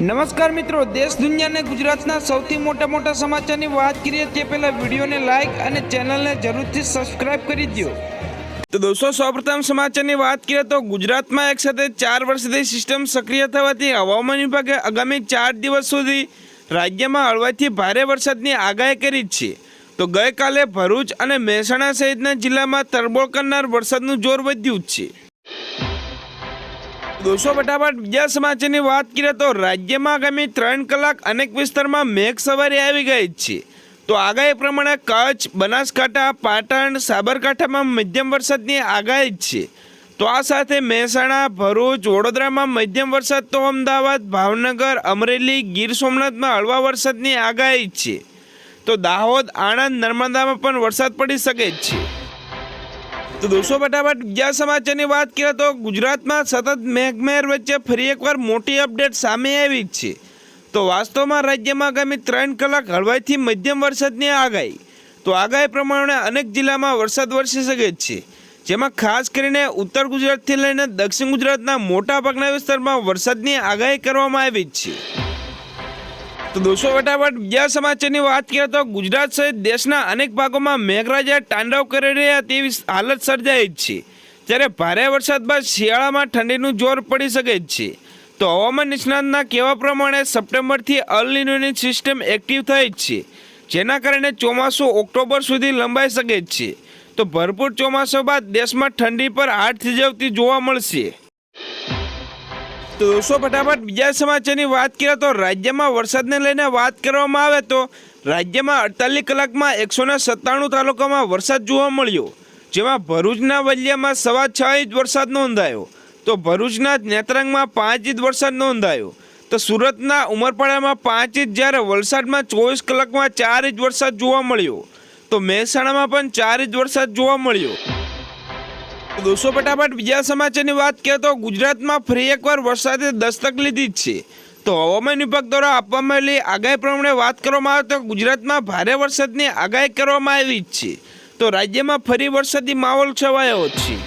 નમસ્કાર મિત્રો, દેશ દુનિયાને ગુજરાતના સૌથી મોટા મોટા સમાચારની વાત કરીએ તે પહેલાં વિડીયોને લાઇક અને ચેનલને જરૂરથી સબસ્ક્રાઇબ કરી દો તો દોસ્તો, સૌપ્રથમ સમાચારની વાત કરીએ તો ગુજરાતમાં એક સાથે ચાર વર્ષથી સિસ્ટમ સક્રિય થવાથી હવામાન વિભાગે આગામી ચાર દિવસ સુધી રાજ્યમાં હળવાથી ભારે વરસાદની આગાહી કરી છે. તો ગઈકાલે ભરૂચ અને મહેસાણા સહિતના જિલ્લામાં તરબોળ કરનાર વરસાદનું જોર વધ્યું છે. દોસ્તો, ફટાફટ બીજા સમાચારની વાત કરીએ તો રાજ્યમાં આગામી ત્રણ કલાક અનેક વિસ્તારમાં મેઘ સવારી આવી ગઈ છે. તો આગાહી પ્રમાણે કચ્છ, બનાસકાંઠા, પાટણ, સાબરકાંઠામાં મધ્યમ વરસાદની આગાહી છે. તો આ સાથે મહેસાણા, ભરૂચ, વડોદરામાં મધ્યમ વરસાદ તો અમદાવાદ, ભાવનગર, અમરેલી, ગીર સોમનાથમાં હળવા વરસાદની આગાહી છે. તો દાહોદ, આણંદ, નર્મદામાં પણ વરસાદ પડી શકે છે. તો દોસ્તો ફટાફટ બીજા સમાચારની વાત કરીએ તો ગુજરાતમાં સતત મેઘમેર વચ્ચે ફરી એકવાર મોટી અપડેટ સામે આવી જ છે. તો વાસ્તવમાં રાજ્યમાં આગામી ત્રણ કલાક હળવાથી મધ્યમ વરસાદની આગાહી. તો આગાહી પ્રમાણે અનેક જિલ્લામાં વરસાદ વરસી શકે છે. જેમાં ખાસ કરીને ઉત્તર ગુજરાતથી લઈને દક્ષિણ ગુજરાતના મોટા ભાગના વિસ્તારમાં વરસાદની આગાહી કરવામાં આવી જ છે. તો દોસ્તો ફટાફટ બીજા સમાચારની વાત કરીએ તો ગુજરાત સહિત દેશના અનેક ભાગોમાં મેઘરાજા તાંડવ કરી રહ્યા તેવી હાલત સર્જાઈ જ છે. ત્યારે ભારે વરસાદ બાદ શિયાળામાં ઠંડીનું જોર પડી શકે જ છે. તો હવામાન નિષ્ણાતના કહેવા પ્રમાણે સપ્ટેમ્બરથી અલનીનોની સિસ્ટમ એક્ટિવ થઈ જ છે. જેના કારણે ચોમાસું ઓક્ટોબર સુધી લંબાઈ શકે જ છે. તો ભરપૂર ચોમાસા બાદ દેશમાં ઠંડી પર હાથ થીજવતી જોવા મળશે. દોસ્તો ફટાફટ બીજા સમાચારની વાત કરીએ તો રાજ્યમાં વરસાદને લઈને વાત કરવામાં આવે તો રાજ્યમાં અડતાલીસ કલાકમાં એકસો સત્તાણું તાલુકામાં વરસાદ જોવા મળ્યો. જેમાં ભરૂચના વલિયામાં સવા છ ઇંચ વરસાદ નોંધાયો. તો ભરૂચના નેત્રાંગમાં પાંચ ઇંચ વરસાદ નોંધાયો. તો સુરતના ઉમરપાડામાં પાંચ ઇંચ જ્યારે વલસાડમાં ચોવીસ કલાકમાં ચાર ઇંચ વરસાદ જોવા મળ્યો. તો મહેસાણામાં પણ ચાર ઇંચ વરસાદ જોવા મળ્યો. દોસ્તો, ફટાફટ બીજા સમાચારની વાત કરીએ તો ગુજરાતમાં ફરી એકવાર વરસાદે દસ્તક લીધી જ છે. તો હવામાન વિભાગ દ્વારા આપવામાં આવેલી આગાહી પ્રમાણે વાત કરવામાં આવે તો ગુજરાતમાં ભારે વરસાદની આગાહી કરવામાં આવી જ છે. તો રાજ્યમાં ફરી વરસાદી માહોલ છવાયો છે.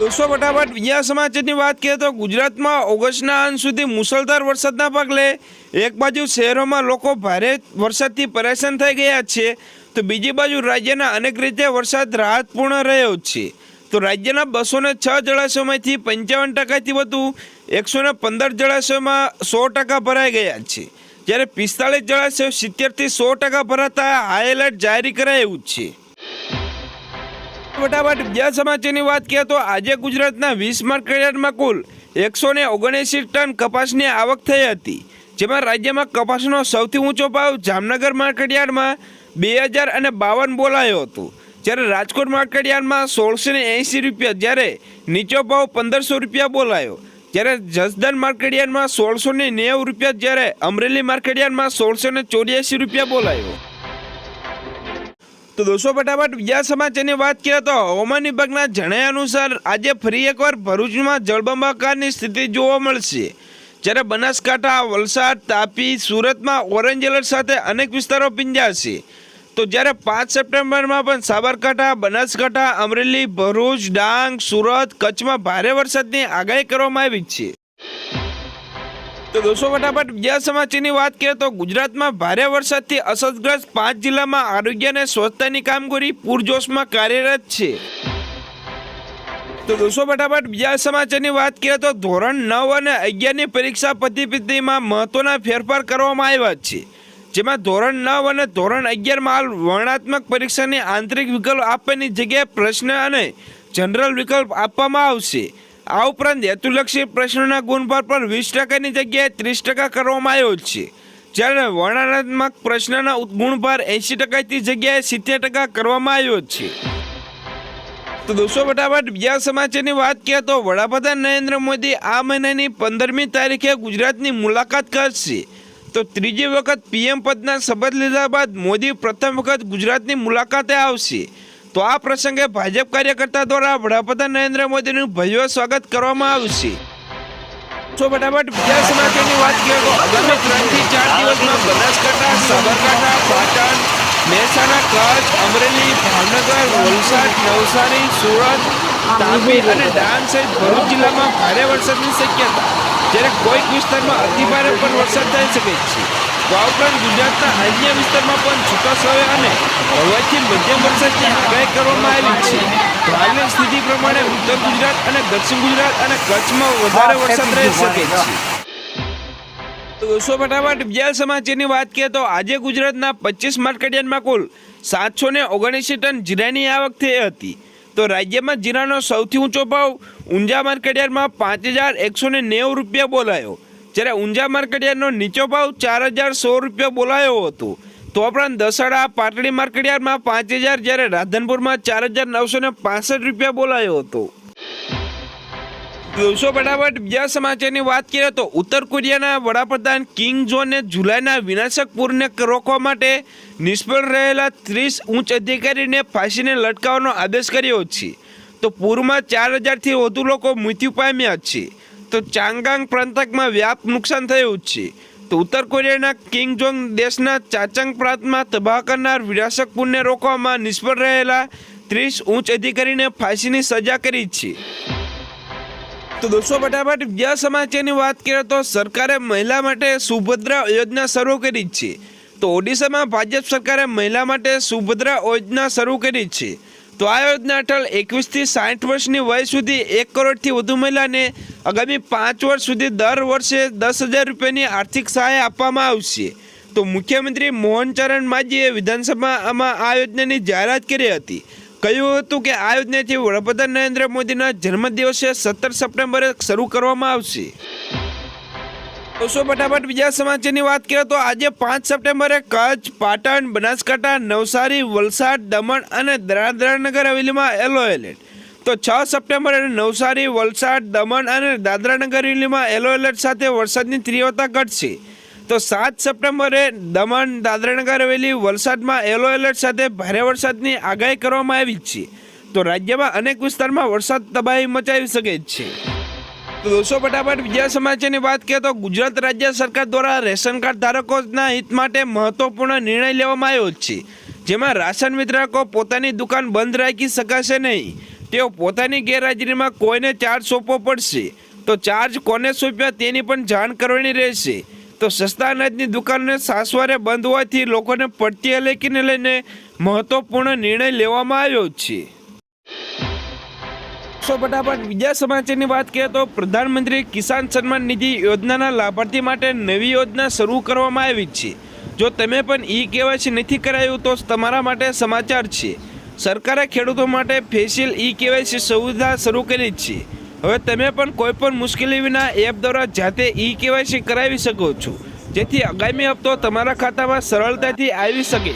દોસ્તો, ફટાફટ બીજા સમાચારની વાત કરીએ તો ગુજરાતમાં ઓગસ્ટના અંત સુધી મુસળધાર વરસાદના પગલે એક બાજુ શહેરોમાં લોકો ભારે વરસાદથી પરેશાન થઈ ગયા છે. તો બીજી બાજુ રાજ્યના અનેક રીતે વરસાદ રાહતપૂર્ણ રહ્યો છે. તો રાજ્યના બસો ને છ જળાશયોમાંથી પંચાવન ટકાથી વધુ એકસો ને પંદર જળાશયોમાં સો ટકા ભરાઈ ગયા છે. જ્યારે પિસ્તાળીસ જળાશયો સિત્તેરથી સો ટકા ભરાતા હાઈ એલર્ટ જારી કરાયું છે. ફટાફટ બીજા સમાચારની વાત કરીએ તો આજે ગુજરાતના વીસ માર્કેટયાર્ડમાં કુલ એકસો ને ઓગણએંસી ટન કપાસની આવક થઈ હતી. જેમાં રાજ્યમાં કપાસનો સૌથી ઊંચો ભાવ જામનગર માર્કેટયાર્ડમાં બે હજાર અને બાવન બોલાયો હતો. જ્યારે રાજકોટ માર્કેટયાર્ડમાં સોળસો ને એંસી રૂપિયા, જ્યારે નીચો ભાવ પંદરસો રૂપિયા બોલાયો, જ્યારે જસદન માર્કેટયાર્ડમાં સોળસો ને નેવું રૂપિયા, જ્યારે અમરેલી માર્કેટયાર્ડમાં સોળસો ને ચોર્યાસી રૂપિયા બોલાયો. તો દોસ્તો, ફટાફટ બીજા સમાચારની વાત કરીએ તો હવામાન વિભાગના જણાવ્યા અનુસાર આજે ફરી એકવાર ભરૂચમાં જળબંબાકારની સ્થિતિ જોવા મળશે. જ્યારે બનાસકાંઠા, વલસાડ, તાપી, સુરતમાં ઓરેન્જ એલર્ટ સાથે અનેક વિસ્તારો ભીંજાશે. તો જ્યારે પાંચ સપ્ટેમ્બરમાં પણ સાબરકાંઠા, બનાસકાંઠા, અમરેલી, ભરૂચ, ડાંગ, સુરત કચ્છમાં ભારે વરસાદની આગાહી કરવામાં આવી છે. તો દોસ્તો ફટાફટ બીજા સમાચારની વાત કરીએ તો ગુજરાતમાં ભારે વરસાદથી અસરગ્રસ્ત પાંચ જિલ્લામાં આરોગ્ય અને સ્વચ્છતાની કામગીરી પૂરજોશમાં કાર્યરત છે. તો દોસ્તો ફટાફટ બીજા સમાચારની વાત કરીએ તો ધોરણ નવ અને અગિયારની પરીક્ષા પદ્ધતિમાં મહત્વના ફેરફાર કરવામાં આવ્યા છે. જેમાં ધોરણ નવ અને ધોરણ અગિયારમાં હાલ વર્ણાત્મક પરીક્ષાની આંતરિક વિકલ્પ આપવાની જગ્યાએ પ્રશ્ન અને જનરલ વિકલ્પ આપવામાં આવશે. આ ઉપરાંત હેતુલક્ષી પ્રશ્નોના ગુણભાર પર વીસ ટકાની જગ્યાએ ત્રીસ ટકા કરવામાં આવ્યો છે. જ્યારે વર્ણનાત્મક પ્રશ્નના ગુણભાર એંશી ટકાથી જગ્યાએ સિત્તેર ટકા કરવામાં આવ્યો છે. તો દોસ્તો, ફટાફટ બીજા સમાચારની વાત કરીએ તો વડાપ્રધાન નરેન્દ્ર મોદી આ મહિનાની પંદરમી તારીખે ગુજરાતની મુલાકાત કરશે. તો ત્રીજી વખત પીએમ પદના શપથ લીધા બાદ મોદી પ્રથમ વખત ગુજરાતની મુલાકાતે આવશે. તો આ પ્રસંગે ભાજપ કાર્યકર્તા દ્વારા વડાપ્રધાન નરેન્દ્ર મોદીનું ભવ્ય સ્વાગત કરવામાં આવશે. તો ફટાફટ બીજા સમાચારની વાત કરીએ તો આગામી ત્રણથી ચાર દિવસમાં બનાસકાંઠા પાટણ, મહેસાણા, કચ્છ, અમરેલી, ભાવનગર, વલસાડ, નવસારી, સુરત, તાપી અને ડાંગ સહિત ભરૂચ જિલ્લામાં ભારે વરસાદની શક્યતા. જ્યારે કોઈક વિસ્તારમાં અતિભારે પણ વરસાદ થઈ શકે છે. આ ઉપરાંત ગુજરાતના અન્ય વિસ્તારમાં પણ છૂટાછવાયા અને હળવાથી મધ્યમ વરસાદની આગાહી કરવામાં આવી છે. હાલની સ્થિતિ પ્રમાણે ઉત્તર ગુજરાત અને દક્ષિણ ગુજરાત અને કચ્છમાં વધારે વરસાદ રહી શકે છે. દોસ્તો ફટાફટ બીજા સમાચારની વાત કરીએ તો આજે ગુજરાતના પચીસ માર્કેટયાર્ડમાં કુલ સાતસો ને ઓગણીસી ટન જીરાની આવક થઈ હતી. તો રાજ્યમાં જીરાનો સૌથી ઊંચો ભાવ ઊંઝા માર્કેટયાર્ડમાં પાંચ હજાર એકસો ને નેવું રૂપિયા બોલાયો. જ્યારે ઊંઝા માર્કેટયાર્ડનો નીચો ભાવ ચાર હજાર સો રૂપિયા બોલાયો હતો. તો ઉપરાંત દસાડા, પાટડી માર્કેટયાર્ડમાં પાંચ હજાર, જ્યારે રાધનપુરમાં ચાર હજાર નવસો ને પાસઠ રૂપિયા બોલાયો હતો. દોસ્તો ફટાફટ બીજા સમાચારની વાત કરીએ તો ઉત્તર કોરિયાના વડાપ્રધાન કિંગ જોને જુલાઈના વિનાશક પૂરને રોકવા માટે નિષ્ફળ રહેલા ત્રીસ ઉચ્ચ અધિકારીને ફાંસીને લટકાવવાનો આદેશ કર્યો છે. તો પૂરમાં ચાર હજારથી વધુ લોકો મૃત્યુ પામ્યા છે. તો ચાંગાંગ પ્રાંતકમાં વ્યાપ નુકસાન થયું છે. તો ઉત્તર કોરિયાના કિંગ જોંગ દેશના ચાચંગ પ્રાંતમાં તબાહ કરનાર વિનાશક પૂરને રોકવામાં નિષ્ફળ રહેલા ત્રીસ ઉચ્ચ અધિકારીને ફાંસીની સજા કરી છે. તો દોસ્તો, ફટાફટ બીજા સમાચારની વાત કરીએ તો સરકારે મહિલા માટે સુભદ્રા યોજના શરૂ કરી છે. તો ઓડિશામાં ભાજપ સરકારે મહિલા માટે સુભદ્રા યોજના શરૂ કરી છે. તો આ યોજના હેઠળ એકવીસથી સાઠ વર્ષની વય સુધી એક કરોડથી વધુ મહિલાને આગામી પાંચ વર્ષ સુધી દર વર્ષે દસ હજાર રૂપિયાની આર્થિક સહાય આપવામાં આવશે. તો મુખ્યમંત્રી મોહન ચરણ માઝીએ વિધાનસભામાં આ યોજનાની જાહેરાત કરી હતી. કહ્યું હતું કે આ યોજનાથી વડાપ્રધાન નરેન્દ્ર મોદીના જન્મદિવસે સત્તર સપ્ટેમ્બરે શરૂ કરવામાં આવશે. દોસ્તો ફટાફટ બીજા સમાચારની વાત કરીએ તો આજે પાંચ સપ્ટેમ્બરે કચ્છ, પાટણ, બનાસકાંઠા, નવસારી, વલસાડ, દમણ અને દાદરાનગર હવેલીમાં યલો એલર્ટ. તો છ સપ્ટેમ્બરે નવસારી, વલસાડ, દમણ અને દાદરાનગર હવેલીમાં યલો એલર્ટ સાથે વરસાદની તીવ્રતા ઘટશે. તો સાત સપ્ટેમ્બરે દમણ દાદરાનગર હવેલી વલસાડમાં યલો એલર્ટ સાથે ભારે વરસાદની આગાહી કરવામાં આવી છે. તો રાજ્યમાં અનેક વિસ્તારમાં વરસાદ તબાહી મચાવી શકે છે. તો દોસ્તો, ફટાફટ બીજા સમાચારની વાત કરીએ તો ગુજરાત રાજ્ય સરકાર દ્વારા રેશન કાર્ડ ધારકોના હિત માટે મહત્વપૂર્ણ નિર્ણય લેવામાં આવ્યો છે. જેમાં રાશન વિતરકો પોતાની દુકાન બંધ રાખી શકાશે નહીં. તેઓ પોતાની ગેરહાજરીમાં કોઈને ચાર્જ સોંપવો પડશે. તો ચાર્જ કોને સોંપ્યા તેની પણ જાણ કરવાની રહેશે. તો સસ્તા અનાજની દુકાનને સાસવારે બંધ હોવાથી લોકોને પડતી અલેકીને લઈને મહત્વપૂર્ણ નિર્ણય લેવામાં આવ્યો છે. સો ફટાફટ બીજા સમાચારની વાત કરીએ તો પ્રધાનમંત્રી કિસાન સન્માન નિધિ યોજનાના લાભાર્થી માટે નવી યોજના શરૂ કરવામાં આવી છે. જો તમે પણ ઈ કેવાયસી નથી કરાયું તો તમારા માટે સમાચાર છે. સરકારે ખેડૂતો માટે ફેશિયલ ઈ કેવાયસી સુવિધા શરૂ કરી છે. હવે તમે પણ કોઈ પણ મુશ્કેલી વિના એપ દ્વારા જાતે ઈ કેવાયસી કરાવી શકો છો. જેથી આગામી હપ્તો તમારા ખાતામાં સરળતાથી આવી શકે.